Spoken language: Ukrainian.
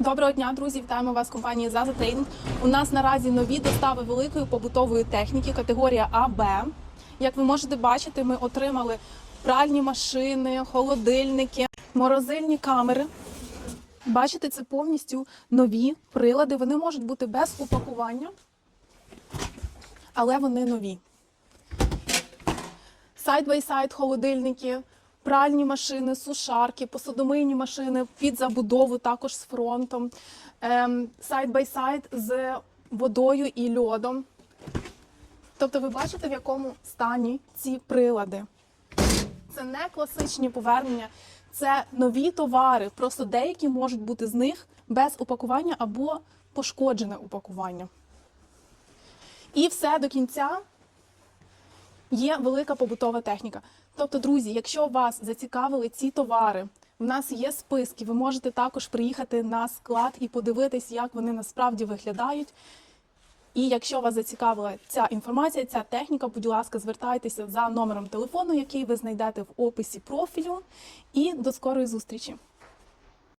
Доброго дня, друзі! Вітаємо вас компанії Zaza Trading. У нас наразі нові достави великої побутової техніки, категорія АБ. Як ви можете бачити, ми отримали пральні машини, холодильники, морозильні камери. Бачите, це повністю нові прилади. Вони можуть бути без упакування, але вони нові. Сайд-бай-сайд холодильники, пральні машини, сушарки, посудомийні машини під забудову також з фронтом, ем, сайд-бай-сайд з водою і льодом. Тобто ви бачите, в якому стані ці прилади. Це не класичні повернення, це нові товари. Просто деякі можуть бути з них без упакування або пошкоджене упакування. І все до кінця є велика побутова техніка. Тобто, друзі, якщо вас зацікавили ці товари, в нас є списки, ви можете також приїхати на склад і подивитись, як вони насправді виглядають. І якщо вас зацікавила ця інформація, ця техніка, будь ласка, звертайтеся за номером телефону, який ви знайдете в описі профілю. І до скорої зустрічі!